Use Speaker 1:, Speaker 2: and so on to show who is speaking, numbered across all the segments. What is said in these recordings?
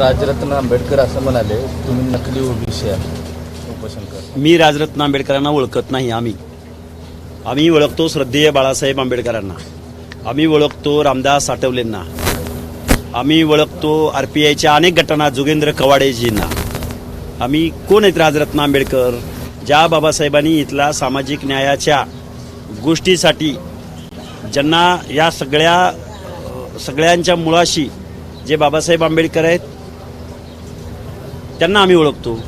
Speaker 1: राजरत्न आंबेडकर असं म्हणाले तुम्ही नकली ओबीसी आहे
Speaker 2: मी राजरत्न आंबेडकरांना ओळखत नाही आम्ही. आम्ही ओळखतो श्रद्धेय बाळासाहेब आंबेडकरांना. आम्ही ओळखतो रामदास आठवलेंना. आम्ही ओळखतो आर पी आयच्या अनेक गटांना जोगेंद्र कवाडेजींना. आम्ही कोण आहेत राजरत्न आंबेडकर? ज्या बाबासाहेबांनी इथला सामाजिक न्यायाच्या गोष्टीसाठी ज्यांना या सगळ्या सगळ्यांच्या मुळाशी जे बाबासाहेब आंबेडकर आहेत त्यांना आम्ही ओळखतो.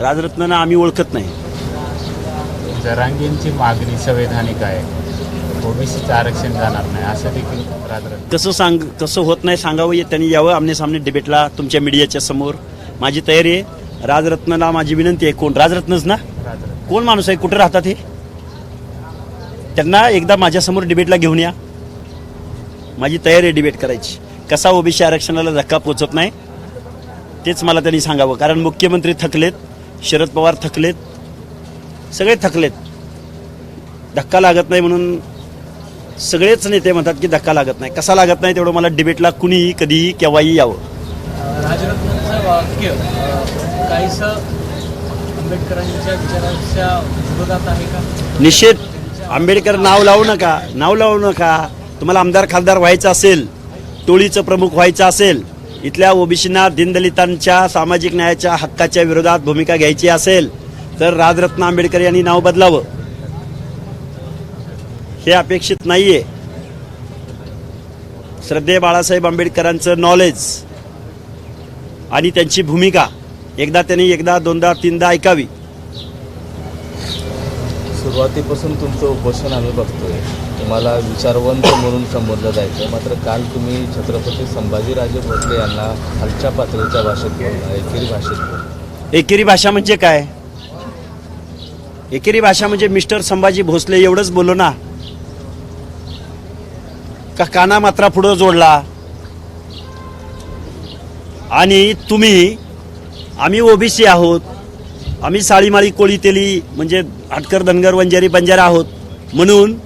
Speaker 2: राजरत्नांना आम्ही ओळखत नाही.
Speaker 3: जरांगींची मागणी संवैधानिक आहे. ओबीसीचं आरक्षण जाणार नाही असं देखील राजरत्न
Speaker 2: कसं सांग कसं होत नाही सांगावं ये- त्यांनी यावं. आमने सामने डिबेटला तुमच्या मीडियाच्या समोर. माझी तयारी आहे. राजरत्नाला माझी विनंती आहे. कोण? राजरत्नच ना?
Speaker 3: राजरत्न.
Speaker 2: कोण माणूस आहे? कुठे राहतात हे? त्यांना एकदा माझ्यासमोर डिबेटला घेऊन या. माझी तयारी आहे डिबेट करायची. कसा ओबीसी आरक्षणाला धक्का पोचत नाही? तेच मला त्यांनी सांगावं. कारण मुख्यमंत्री थकलेत शरद पवार थकलेत सगळे थकलेत. धक्का लागत नाही म्हणून सगळेच नेते म्हणतात की धक्का लागत नाही. कसा लागत नाही तेवढं मला डिबेटला कुणीही कधीही केव्हाही यावं.
Speaker 4: राजरत्नांचं वाक्य काहीसं आंबेडकरांच्या विचारांच्या विरोधात आहे का?
Speaker 2: निषेध. आंबेडकर नाव लावू नका. नाव लावू नका. तुम्हाला आमदार खासदार व्हायचं असेल टोळीचं प्रमुख व्हायचं असेल इथल्या ओबीसींना दीनदलितांच्या सामाजिक न्यायाच्या हक्काच्या विरोधात भूमिका घ्यायची असेल तर राजरत्न आंबेडकर यांनी नाव बदलावं. हे अपेक्षित नाहीये. श्रद्धे बाळासाहेब आंबेडकरांचं नॉलेज आणि त्यांची भूमिका एकदा त्यांनी एकदा दोनदा तीनदा ऐकावी.
Speaker 1: सुरुवातीपासून तुमचं उपोषण आम्ही बघतोय. तुम्हाला विचारवंत म्हणून संबोधलं जायचं. मात्र काल तुम्ही छत्रपती संभाजीराजे भोसले यांना खालच्या पातळीच्या भाषेत बोलला एकेरी भाषेत बोलला.
Speaker 2: एकेरी भाषा म्हणजे काय? एकेरी भाषा म्हणजे मिस्टर संभाजी भोसले एवढंच बोलो ना. का काना मात्रा पुढं जोडला? आणि तुम्ही आम्ही ओबीसी आहोत. आम्ही साळीमाळी कोळी तेली म्हणजे हटकर धनगर वंजारी बंजारा आहोत. म्हणून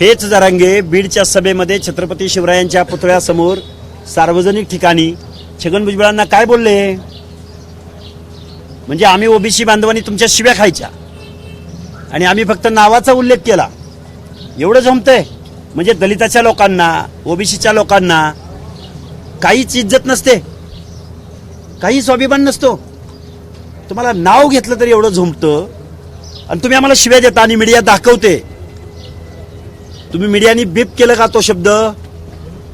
Speaker 2: हेच जरांगे बीडच्या सभेमध्ये छत्रपती शिवरायांच्या पुतळ्यासमोर सार्वजनिक ठिकाणी. छगन भुजबळांना काय बोलले? म्हणजे आम्ही ओबीसी बांधवांनी तुमच्या शिव्या खायच्या. आणि आम्ही फक्त नावाचा उल्लेख केला. एवढं जमतंय? म्हणजे दलिताच्या लोकांना ओबीसीच्या लोकांना काहीच इज्जत नसते. काही स्वाभिमान नसतो. तुम्हाला नाव घेतलं तरी एवढं झोमतं. आणि तुम्ही आम्हाला शिव्या देता आणि मीडिया दाखवते. तुम्ही मीडियानी बीप केलं का तो शब्द?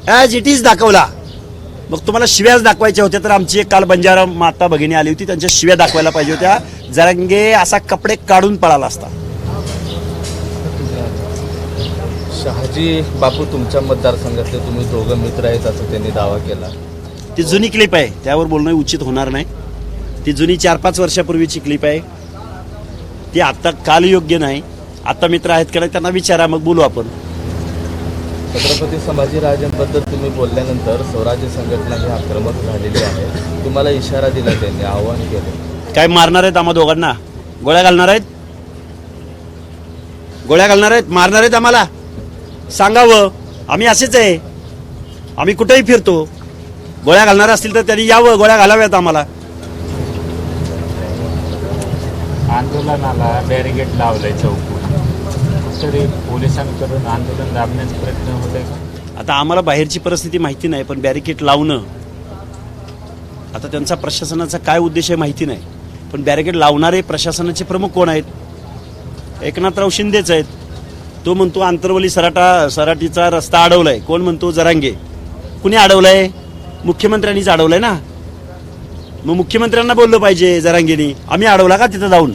Speaker 2: ॲज इट इज दाखवला. मग तुम्हाला शिव्याच दाखवायच्या होत्या तर आमची एक काल बंजारा माता भगिनी आली होती त्यांच्या शिव्या दाखवायला पाहिजे होत्या. जरांगे असा कपडे काढून पळाला असता.
Speaker 1: शहाजी बापू तुमच्या मतदारसंघातले तुम्ही दोघं मित्र आहेत असं त्यांनी दावा केला.
Speaker 2: ती जुनी क्लिप आहे त्यावर बोलणं उचित होणार नाही. ती जुनी चार पाच वर्षापूर्वीची क्लिप आहे. ती आता काल योग्य नाही. आता मित्र आहेत का नाही त्यांना विचारा मग बोलू आपण.
Speaker 1: छत्रपती संभाजीराजांबद्दल तुम्ही बोलल्यानंतर स्वराज्य संघटना ही आक्रमक झालेली आहे. तुम्हाला इशारा दिला त्यांनी आवाहन केलं.
Speaker 2: काय मारणार आहेत आम्हा दोघांना? गोळ्या घालणार आहेत? गोळ्या घालणार आहेत? मारणार आहेत आम्हाला? सांगावं. आम्ही असेच आहे. आम्ही कुठेही फिरतो. गोळ्या घालणार असतील तर त्यांनी यावं. गोळ्या घालाव्यात आम्हाला.
Speaker 3: आंदोलनाला बॅरिगेट लावलंय चौकून. तरी पोलिसांकडून आंदोलन दाबण्याचा प्रयत्न होत आहे का?
Speaker 2: आता आम्हाला बाहेरची परिस्थिती माहिती नाही पण बॅरिकेड लावणं आता त्यांचा प्रशासनाचा काय उद्देश आहे माहिती नाही. पण बॅरिकेड लावणारे प्रशासनाचे प्रमुख कोण आहेत? एकनाथराव शिंदेच आहेत. तो म्हणतो आंतरवली सराटा सराटीचा रस्ता अडवलाय. कोण म्हणतो? जरांगे. कुणी अडवलाय? मुख्यमंत्र्यांनीच अडवलाय ना. मग मुख्यमंत्र्यांना बोललं पाहिजे जरांगेनी आम्ही अडवला का तिथं जाऊन?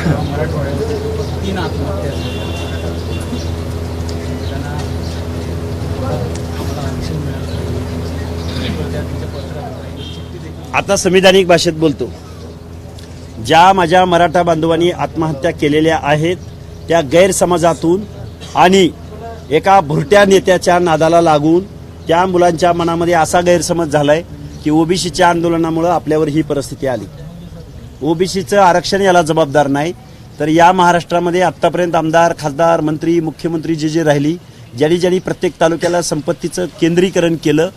Speaker 4: तीन आत्महत्या त्यांना आम्हाला आरक्षण मिळालं
Speaker 2: आता संविधानिक भाषेत बोलतो. ज्या माझ्या मराठा बांधवांनी आत्महत्या केलेल्या आहेत त्या गैरसमाजातून आणि एका भुरट्या नेत्याच्या नादाला लागून त्या मुलांच्या मनामध्ये असा गैरसमज झालाय की ओबीसीच्या आंदोलनामुळं आपल्यावर ही परिस्थिती आली. ओबीसीचं आरक्षण याला जबाबदार नाही. तर या महाराष्ट्रामध्ये आत्तापर्यंत आमदार खासदार मंत्री मुख्यमंत्री जे जे राहिली ज्यांनी ज्यांनी प्रत्येक तालुक्याला संपत्तीचं केंद्रीकरण केलं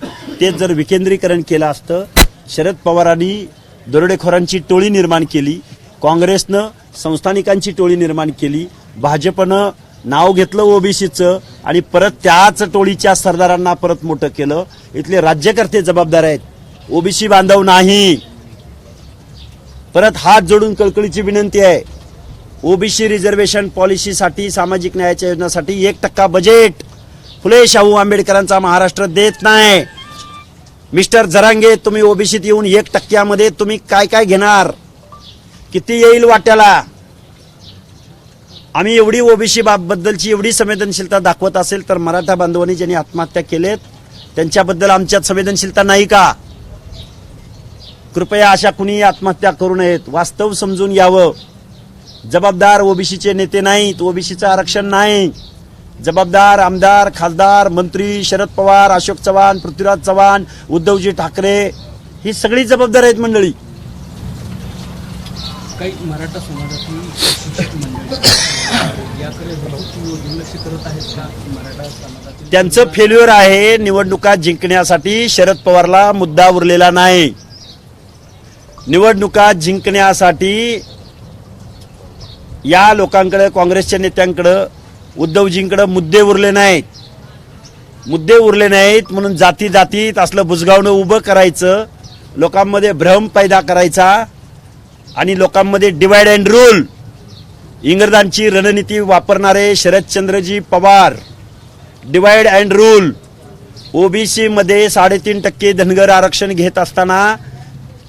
Speaker 2: तेच जर विकेंद्रीकरण केलं असतं शरद पवारांनी दरोडेखोरांची टोळी निर्माण केली काँग्रेसनं संस्थानिकांची टोळी निर्माण केली भाजपनं नाव घेतलं ओबीसीचं आणि परत त्याच टोळीच्या सरदारांना परत मोठं केलं. इथले राज्यकर्ते जबाबदार आहेत. ओबीसी बांधव नाही. परत हात जोडून कळकळीची विनंती आहे. ओबीसी रिझर्वेशन पॉलिसीसाठी सामाजिक न्यायाच्या योजनासाठी एक टक्का बजेट फुले शाहू आंबेडकरांचा महाराष्ट्र देत नाही. मिस्टर जरांगे तुम्ही ओबीसीत येऊन एक टक्क्यामध्ये तुम्ही काय काय घेणार? किती येईल वाट्याला? आम्ही एवढी ओबीसी बाबबद्दलची एवढी संवेदनशीलता दाखवत असेल तर मराठा बांधवांनी ज्यांनी आत्महत्या केलेत त्यांच्याबद्दल आमच्यात संवेदनशीलता नाही का? कृपया अशा कुणी आत्महत्या करू नयेत. वास्तव समजून यावं जबाबदार ओबीसीचे नेते नाहीत ओबीसीचं आरक्षण नाही. जबाबदार आमदार खासदार मंत्री शरद पवार अशोक चव्हाण पृथ्वीराज चव्हाण उद्धवजी ठाकरे ही सगळी जबाबदार आहेत मंडळी.
Speaker 4: काही मराठा समाजातील शिक्षक मंडळी याकडे हेतू दुर्लक्ष करत आहेत का? मराठा समाजातील
Speaker 2: त्यांचं फेल्युअर आहे निवडणुका जिंकण्यासाठी शरद पवारला मुद्दा उरलेला नाही. निवडणुका जिंकण्यासाठी या लोकांकडं काँग्रेसच्या नेत्यांकडं उद्धवजींकडं मुद्दे उरले नाहीत. मुद्दे उरले नाहीत म्हणून जाती जातीत असलं बुजगावणं उभं करायचं लोकांमध्ये भ्रम पैदा करायचा आणि लोकांमध्ये डिवाइड अँड रूल इंग्रजांची रणनीती वापरणारे Sharadchandraji Pawar divide and rule ओबीसीमध्ये साडेतीन टक्के धनगर आरक्षण घेत असताना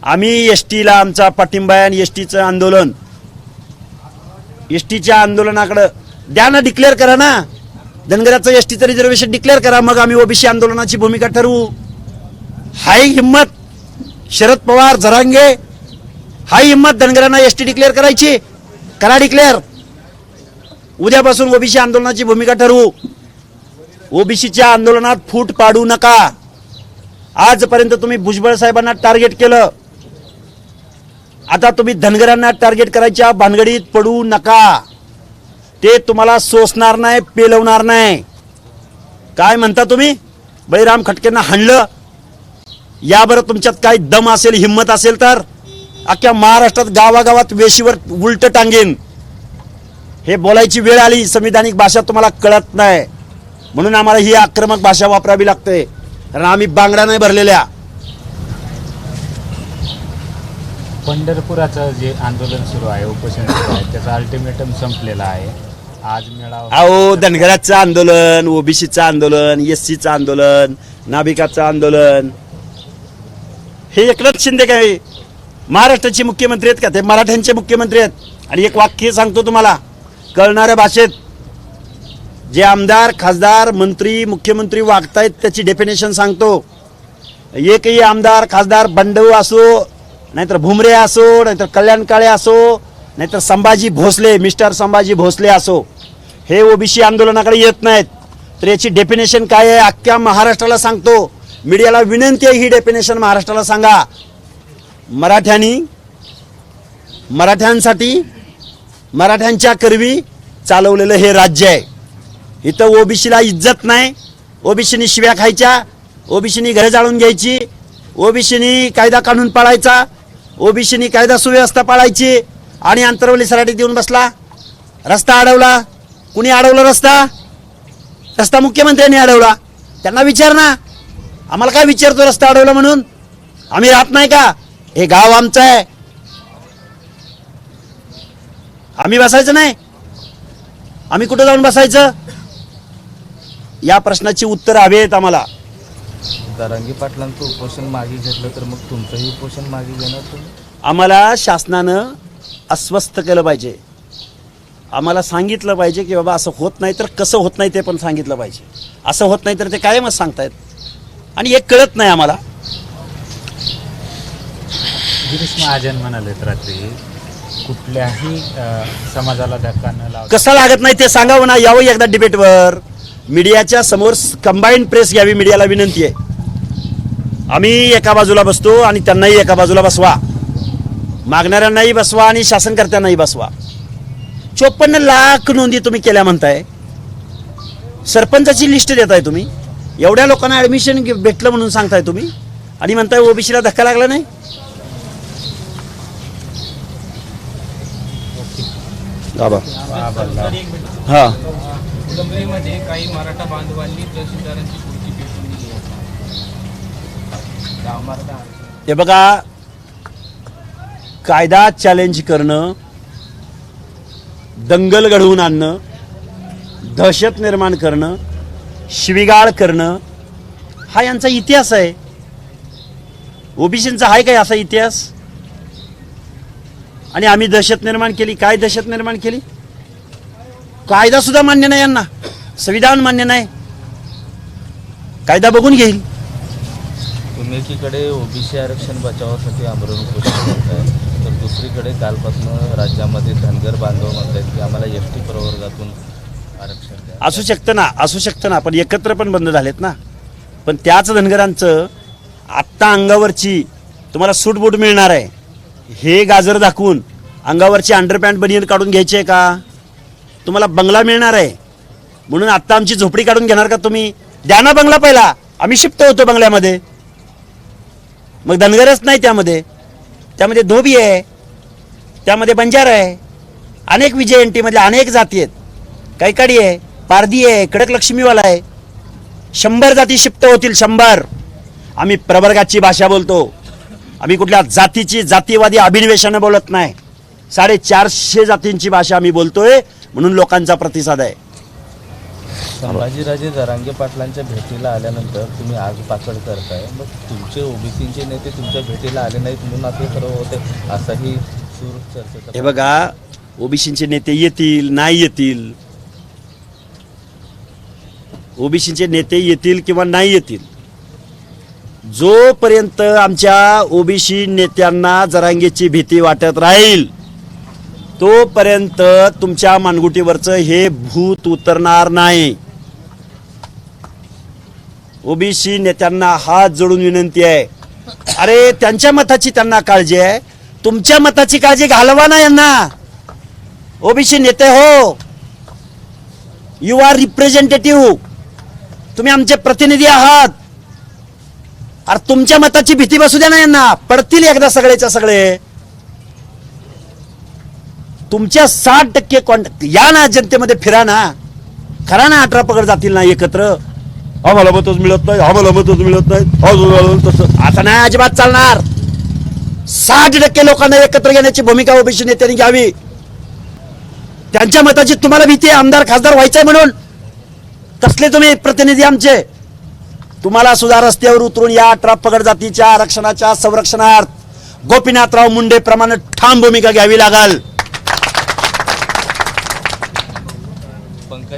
Speaker 2: आम्ही एस टीला आमचा पाठिंबा आहे आणि एस टीचं आंदोलन. एस टीच्या आंदोलनाकडं द्या ना डिक्लेअर करा ना. धनगराचं एस टीचं रिझर्वेशन डिक्लेअर करा मग आम्ही ओबीसी आंदोलनाची भूमिका ठरवू. हाय हिंमत शरद पवार जरांगे. हाय हिंमत धनगरांना एस टी डिक्लेअर करायची. करा डिक्लेअर उद्यापासून ओबीसी आंदोलनाची भूमिका ठरवू. ओबीसीच्या आंदोलनात फूट पाडू नका. आजपर्यंत तुम्ही भुजबळ साहेबांना टार्गेट केलं. आता तुम्ही धनगरांना टार्गेट करायच्या भानगडीत पडू नका. ते तुम्हाला सोसणार नाही पेलवणार नाही. काय म्हणता तुम्ही? बळीराम खटकेंना हाणलं. या बरं तुमच्यात काही दम असेल हिंमत असेल तर? अख्ख्या महाराष्ट्रात गावागावात वेशीवर उलट टांगेन. हे बोलायची वेळ आली संविधानिक भाषा तुम्हाला कळत नाही. म्हणून आम्हाला ही आक्रमक भाषा वापरावी लागते. कारण आम्ही बांगड्या नाही भरलेल्या.
Speaker 3: पंढरपुराचं जे आंदोलन सुरू आहे उपोषण सुरू आहे अल्टिमेटम संपलेला आहे. आज मेळावा
Speaker 2: अहो धनगराचं आंदोलन ओबीसीचं आंदोलन एस सीचं आंदोलन नाभिकाचं आंदोलन हे एकनाथ शिंदे काय? महाराष्ट्राचे मुख्यमंत्री आहेत का? ते मराठ्यांचे मुख्यमंत्री आहेत. आणि एक वाक्य सांगतो तुम्हाला कळणाऱ्या भाषेत जे आमदार खासदार मंत्री मुख्यमंत्री वागतायत त्याची डेफिनेशन सांगतो. एकही आमदार खासदार बंडू असो नाहीतर भुमरे असो नाहीतर कल्याण काळे असो नाहीतर संभाजी भोसले मिस्टर संभाजी भोसले असो. हे ओबीसी आंदोलनाकडे येत नाहीत. तर याची डेफिनेशन काय आहे अख्ख्या महाराष्ट्राला सांगतो. मीडियाला विनंती आहे ही डेफिनेशन महाराष्ट्राला सांगा. मराठ्यांनी मराठ्यांसाठी मराठ्यांच्या करवी चालवलेलं हे राज्य आहे. इथं ओबीसीला इज्जत नाही. ओबीसीनी शिव्या खायच्या ओबीसीनी घरे जाळून घ्यायची ओबीसीनी कायदा काढून पाळायचा ओबीसीनी कायदा सुव्यवस्था पाळायची आणि अंतरवली सराटीत देऊन बसला. रस्ता अडवला. कुणी अडवला रस्ता? रस्ता मुख्यमंत्र्यांनी अडवला. त्यांना विचार ना. आम्हाला काय विचारतो रस्ता अडवला म्हणून? आम्ही राहत नाही का? हे गाव आमचं आहे. आम्ही बसायचं नाही. आम्ही कुठं जाऊन बसायचं? या प्रश्नाची उत्तर आहेत आम्हाला.
Speaker 1: दरांगी पाटलांचं उपोषण मागे घेतलं तर मग तुमचंही उपोषण मागे घेणार तुम्ही?
Speaker 2: आम्हाला शासनानं अस्वस्थ केलं पाहिजे. आम्हाला सांगितलं पाहिजे की बाबा असं होत नाही तर कसं होत नाही ते पण सांगितलं पाहिजे. असं होत नाही तर ते कायमच सांगतायत. आणि एक कळत नाही आम्हाला.
Speaker 3: गिरीश महाजन म्हणालेत रात्री कुठल्याही अ, समाजाला धक्का न लावता
Speaker 2: कसं लागत नाही ते सांगावं ना. यावं एकदा डिबेटवर मीडियाच्या समोर कंबाईंड प्रेस घ्यावी मीडियाला विनंती आहे. आम्ही एका बाजूला बसतो आणि त्यांनाही एका बाजूला बसवा. मागणाऱ्यांनाही बसवा आणि शासनकर्त्यांनाही बसवा. चोपन्न लाख नोंदी तुम्ही केल्या म्हणताय. सरपंचाची लिस्ट देताय तुम्ही. एवढ्या लोकांना ऍडमिशन भेटलं म्हणून सांगताय तुम्ही. आणि म्हणताय ओबीसीला धक्का लागला नाही? हा.
Speaker 5: काही मराठा बांधवांनी तहसीलदारांची पुढची पेटून दिली आहे ते
Speaker 2: हे बघा कायदा चॅलेंज करणं दंगल घडवून आणणं दहशत निर्माण करणं शिविगाळ करणं हा यांचा इतिहास आहे. ओबीसींचा आहे काय असा इतिहास? आणि आम्ही दहशत निर्माण केली. काय दहशत निर्माण केली? कायदा सुद्धा मान्य नाही यांना. संविधान मान्य नाही. कायदा बघून घेईल.
Speaker 1: एकीकडे ओबीसी आरक्षण बचावासाठी आंदोलन उपोषण आहे. तर दुसरीकडे कालपासून राज्यामध्ये धनगर बांधव म्हणत आहेत की आम्हाला एस टी प्रवर्गातून आरक्षण द्या.
Speaker 2: असू शकतं ना असू शकतं ना पण एकत्र पण बंद झालेत ना. पण त्याच धनगरांचं आत्ता अंगावरची तुम्हाला सूटबूट मिळणार आहे. हे गाजर दाखवून अंगावरची अंडरपॅन्ट बनियन काढून घ्यायची आहे का? तुम्हाला बंगला मिळणार आहे. म्हणून आत्ता आमची झोपडी काढून घेणार का तुम्ही? द्या ना बंगला पहिला. आम्ही शिफ्ट होतो बंगल्यामध्ये. मग धनगरच नाही त्यामध्ये. त्यामध्ये धोबी आहे त्यामध्ये बंजार आहे अनेक विजय एन टीमधल्या अनेक जाती आहेत. कैकाडी आहे पारधी आहे कडक लक्ष्मीवाला आहे. शंभर जाती शिप्त होतील शंभर. आम्ही प्रवर्गाची भाषा बोलतो. आम्ही कुठल्या जातीची जातीवादी अभिनिवेशानं बोलत नाही. साडेचारशे जातींची भाषा आम्ही बोलतोय म्हणून लोकांचा प्रतिसाद आहे.
Speaker 1: संभाजीराजे जरांगे पाटलांच्या भेटीला आल्यानंतर तुम्ही आज पाकड करताय. मग तुमचे ओबीसीचे नेते तुमच्या भेटीला आले नाहीत म्हणून असं सर्व होते असाही सूर चर्चेचा
Speaker 2: हे बघा ओबीसीचे नेते येतील नाही येतील? ओबीसीचे नेते येतील किंवा नाही येतील? जोपर्यंत आमच्या ओबीसी नेत्यांना जरांगेची भीती वाटत राहील तोपर्यंत तुमच्या मानगुटीवरचं हे भूत उतरणार नाही. ओबीसी नेत्यांना हात जोडून विनंती आहे. अरे त्यांच्या मताची त्यांना काळजी आहे. तुमच्या मताची काळजी घालवा ना यांना. ओबीसी नेते हो. यू आर रिप्रेझेंटेटिव्ह तुम्ही आमचे प्रतिनिधी आहात. अरे तुमच्या मताची भीती बसू द्या ना यांना. पडतील एकदा सगळेच्या सगळे. तुमच्या साठ टक्के कॉन्ट या ना जनतेमध्ये फिरा ना. खरा ना अठरा पकड जातील ना एकत्र. आम्हाला मतच मिळत नाही आम्हाला मतच मिळत नाही. अजून तसं. आता नाही अजिबात चालणार. साठ टक्के लोकांना एकत्र घेण्याची भूमिका ओबीसी नेत्यांनी घ्यावी. त्यांच्या मताची तुम्हाला भीती आहे आमदार खासदार व्हायचंय म्हणून. कसले तुम्ही प्रतिनिधी आमचे. तुम्हाला सुद्धा रस्त्यावर उतरून या अठरा पगड जातीच्या आरक्षणाच्या संरक्षणार्थ गोपीनाथराव मुंडे प्रमाणे ठाम भूमिका घ्यावी लागल.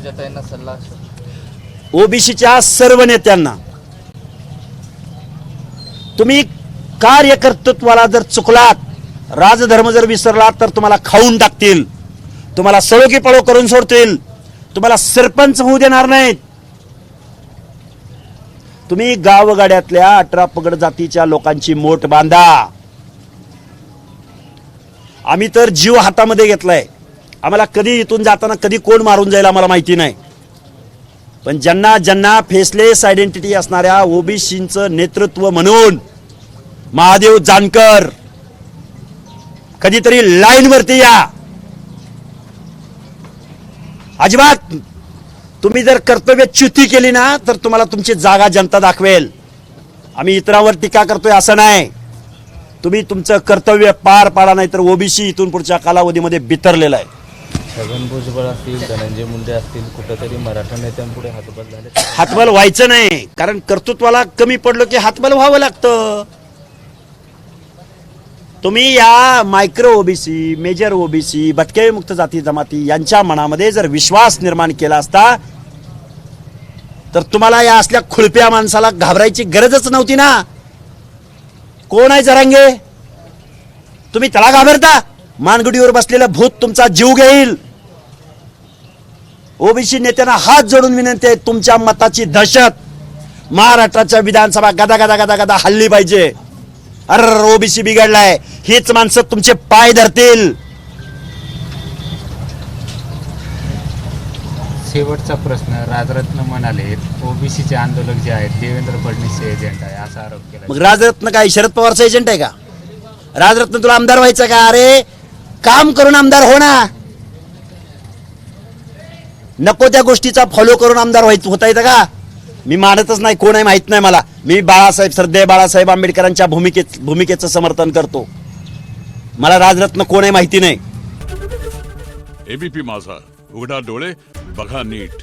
Speaker 1: सल्ला असेल
Speaker 2: ओबीसीच्या सर्व नेत्यांना तुम्ही कार्यकर्तृत्वाला जर चुकलात राजधर्म जर विसरलात तर तुम्हाला खाऊन टाकतील. तुम्हाला सळोकी पळो करून सोडतील. तुम्हाला सरपंच होऊ देणार नाहीत. तुम्ही गावगाड्यातल्या अठरा पगड जातीच्या लोकांची मोठ बांधा. आम्ही तर जीव हातामध्ये घेतलाय. आम्हाला कधी इथून जाताना कधी कोण मारून जाईल आम्हाला माहिती नाही. पण ज्यांना ज्यांना फेसलेस आयडेंटिटी असणाऱ्या ओबीसीचं नेतृत्व म्हणून महादेव जानकर कधीतरी लाईनवरती या. अजिबात तुम्ही जर कर्तव्य च्युती केली ना तर तुम्हाला तुमची जागा जनता दाखवेल. आम्ही इतरांवर टीका करतोय असं नाही. तुम्ही तुमचं कर्तव्य पार पाडा नाही तर ओबीसी इथून पुढच्या कालावधीमध्ये बितरलेला आहे.
Speaker 1: छगन भुजबळ असतील धनंजय मुंडे असतील कुठेतरी मराठा नेत्यांपुढे हातबल झाले.
Speaker 2: हातबल व्हायचं नाही कारण कर्तृत्वाला कमी पडलो की हातबल व्हावं लागतं. तुम्ही या मायक्रो ओबीसी मेजर ओबीसी भटके मुक्त जाती जमाती यांच्या मनामध्ये जर विश्वास निर्माण केला असता तर तुम्हाला या असल्या खुळप्या माणसाला घाबरायची गरजच नव्हती ना. कोण आहे जरांगे? तुम्ही त्याला घाबरता? मानगडीवर बसलेलं भूत तुमचा जीव घेईल. ओबीसी नेत्यांना हात जोडून विनंती आहे तुमच्या मताची दहशत महाराष्ट्राच्या विधानसभा गदा गदा गदा गदा हल्ली पाहिजे. अरे ओबीसी बिघडलाय. हीच माणसं तुमचे पाय धरतील.
Speaker 3: शेवटचा प्रश्न राजरत्न म्हणाले ओबीसीचे आंदोलक जे आहेत देवेंद्र फडणवीसचे एजंट आहे असा आरोप केला
Speaker 2: मग राजरत्न काय शरद पवारचा एजंट आहे का? राजरत्न तुला आमदार व्हायचं का? अरे काम करून आमदार हो ना नको त्या गोष्टीचा फॉलो करून आमदार व्हायचं होता येतं का? मी मानतच नाही कोण आहे माहीत नाही मला. मी बाळासाहेब श्रद्धेय बाळासाहेब आंबेडकरांच्या भूमिके भूमिकेचं समर्थन करतो. मला राजरत्न कोण आहे माहिती नाही.
Speaker 6: एबीपी माझा. उघडा डोळे बघा नीट.